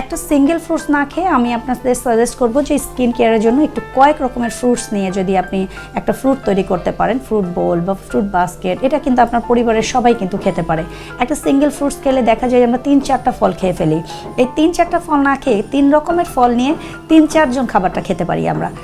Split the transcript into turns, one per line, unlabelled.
একটা single fruits না খেয়ে আমি আপনাদের সাজেস্ট করব যে স্কিন কেয়ারের জন্য একটু কয়েক রকমের ফ্রুটস নিয়ে যদি আপনি একটা ফ্রুট তৈরি করতে পারেন ফ্রুট বোল বা ফ্রুট বাস্কেট এটা কিন্তু আপনার পরিবারের সবাই কিন্তু খেতে পারে। একটা সিঙ্গেল ফ্রুটস খেলে দেখা যায় আমরা তিন চারটা ফল খেয়ে ফেলি। এই তিন চারটা ফল না খেয়ে তিন রকমের ফল নিয়ে তিন চারজন খাবারটা খেতে পারি আমরা।